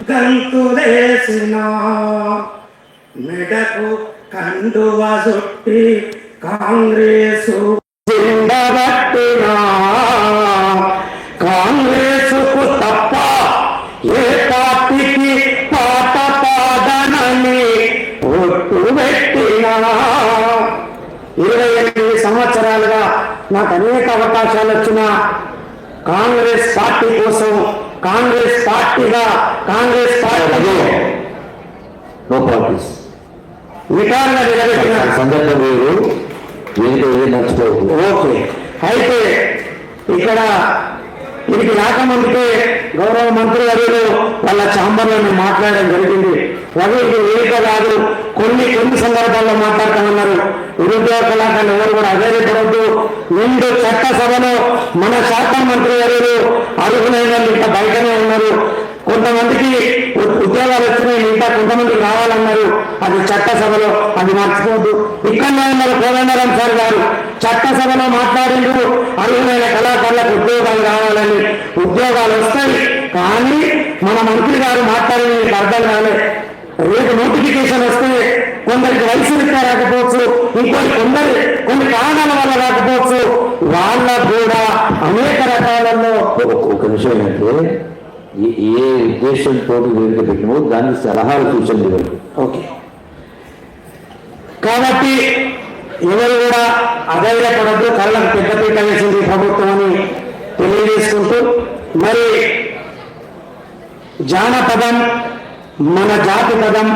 గంతులేసిన మెడకు కండువ చుట్టి కాంగ్రెసు జిందబట్టిన కాంగ్రెసుకు తప్ప ఏ పార్టీకి పాట పాదనని ఒట్టు పెట్టినా. ఇరవై ఎనిమిది సంవత్సరాలుగా నాకు అనేక అవకాశాలు వచ్చిన కాంగ్రెస్ పార్టీ కోసం కాంగ్రెస్ పార్టీగా కాంగ్రెస్ పార్టీ నో పాలిటిక్స్ నిలబెట్టిన సందర్భం వేరు ఓకే. అయితే ఇక్కడ ఇది రాకముందుకే గౌరవ మంత్రి వర్యులు వాళ్ళ ఛాంబర్లో మాట్లాడడం జరిగింది. రవి వేదిక కాదు కొన్ని కొన్ని సందర్భాల్లో మాట్లాడతామన్నారు నిరుద్యోగ కళాకారులు ఎవరు కూడా అధైర్యపడద్దు నిండు చట్టసభలో మన శాఖ మంత్రి గారు అర్హులైన ఇంకా బయటనే ఉన్నారు. కొంతమందికి ఉ- ఉద్యోగాలు వచ్చినాయి ఇంకా కొంతమందికి రావాలన్నారు. అది చట్టసభలో అది మర్చిపోద్దు ఇక్కడనే ఉన్నారు కోదండరాం సార్ గారు. చట్టసభలో మాట్లాడిండ్రు అర్హులైన కళాకారులకు ఉద్యోగాలు కావాలని ఉద్యోగాలు వస్తాయి కానీ మన మంత్రి గారు మాట్లాడిన మీకు అర్థం కాలేదు రేపు నోటిఫికేషన్ వస్తే కొందరికి రీత్యా రాకపోవచ్చు ఇంకొన్ని కొందరు కొన్ని కారణాల వల్ల రాకపోవచ్చు. వాళ్ళకు కూడా అనేక రకాలలో ఒక- విషయం ఏంటంటే ఏ- ఉద్దేశంతో వేదిక పెట్టినో దానికి సలహాలు సూచనలు ఇవ్వండి ఓకే. కాబట్టి ఎవరు కూడా అధైర్యపడద్దు కళ్ళకు పెద్దపీట వేసింది ప్రభుత్వం అని తెలియజేసుకుంటూ మరి జానపదం మన జాతి పదం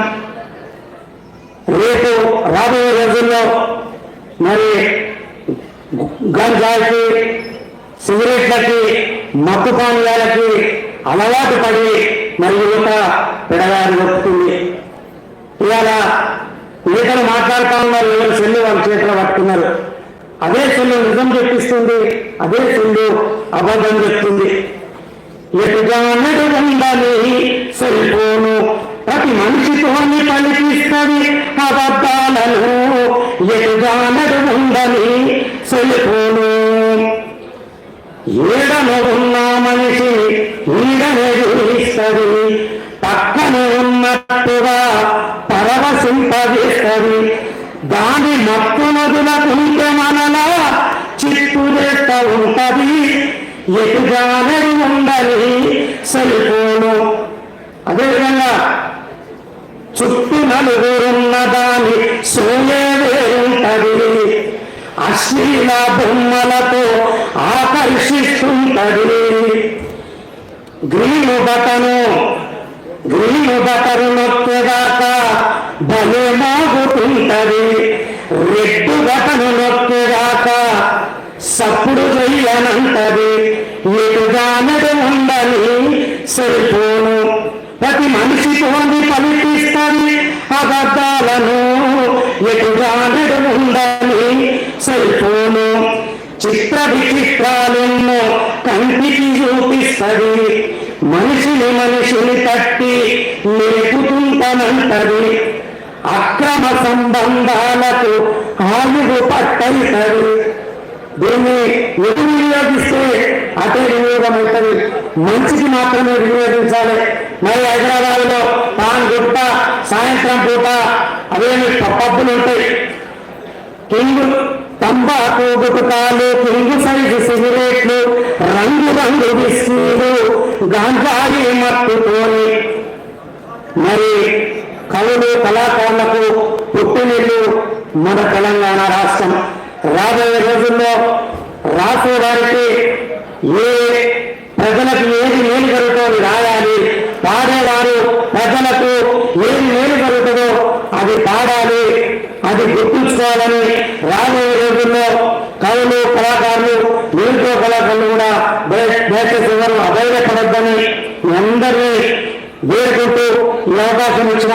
రేపు రాబోయే రోజుల్లో మరి గంజాయికి సిగరెట్లకి మత్తు పానీయాలకి అలవాటు పడి మరి యువత పెడగారి నొప్పుతుంది ఇవాళ నేతలు మాట్లాడుతా ఉన్నారు ఎవరు సెల్లు వాళ్ళ చేతిలో పట్టుకున్నారు. అదే సెల్లు నిజం చెప్పిస్తుంది అదే సెల్లు అబద్ధం చెప్తుంది. ఏ అన్నడు ప్రతి మనిషితోని పలికిస్తుంది అబద్ధాలను ఎటుగా ఉందని ఉండాలి సెల్ఫోను ఏడను ఉన్న మనిషి ఈడనే చూపిస్తుంది పక్కనే ఉన్నట్టుగా పరవశింపజేస్తుంది. దాని మత్తు నదులకుంటే మనలా చిట్టు చేస్తా ఉంటది ఎటుగానే ఉందని సరిపోను అదేవిధంగా చుట్టూ నలుగురున్న దాని సోయే వేరుంటది. అశ్లీల బొమ్మలతో ఆకర్షిస్తుంటది. గ్రీలు బటను గ్రీలు బటను నొక్కేదాకా భలే మాగుతుంటది. రెడ్డు బటను నొక్కేదాకా సప్పుడు చెయ్యనంటది ఎటుగానడు ఉండని సరిపోను. ప్రతి మనిషితోని పలికిస్తుంది అబద్ధాలను ఎటుగానడు ఉండాలి సరిపోను. చిత్ర విచిత్రాలను కంటికి చూపిస్తుంది. మనిషిని మనిషిని తట్టి లేపుతుంటనంటది అక్రమ సంబంధాలకు ఆలుగు పట్టయితది దీన్ని ఎటు వినియోగిస్తే అటే వినియోగం అవుతుంది? మంచికి మాత్రమే వినియోగించాలి. మరి హైదరాబాద్లో పాన్ గుట్ట సాయంత్రం పూట అవేమి పబ్బులు ఉంటాయి. కింగు తంబాకు గుటకాలు కింగు సైజు సిగరెట్లు రంగు రంగు బిస్కీలు గాంధాయి మత్తుతోని. మరి కవులు కళాకారులకు పుట్టినిల్లు మన తెలంగాణ రాష్ట్రం. రాబోయే రోజుల్లో రాసే వారికి ఏ ప్రజలకు ఏది మేలు జరుగుతుంది రాయాలి. పాడేవారు ప్రజలకు ఏది మేలు జరుగుతుందో అది పాడాలి. అది గుర్తుంచుకోవాలని రాబోయే రోజుల్లో కవులు కళాకారులు నిరుద్యోగ కళాకారులు కూడా దయచేసి ఎవరు అధైర్యపడద్దని అందరినీ వేడుకుంటూ ఈ అవకాశం ఇచ్చిన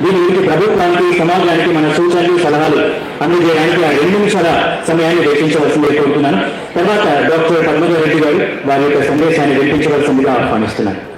దీని గురించి ప్రభుత్వానికి సమాజానికి మన సూచనలు సలహాలు అందజేయడానికి ఆ రెండు నిమిషాల సమయాన్ని వేచించవలసింది కోరుతున్నాను. తర్వాత డాక్టర్ పద్మజ రెడ్డి గారు వారి యొక్క సందేశాన్ని వినిపించవలసిందిగా ఆహ్వానిస్తున్నాను.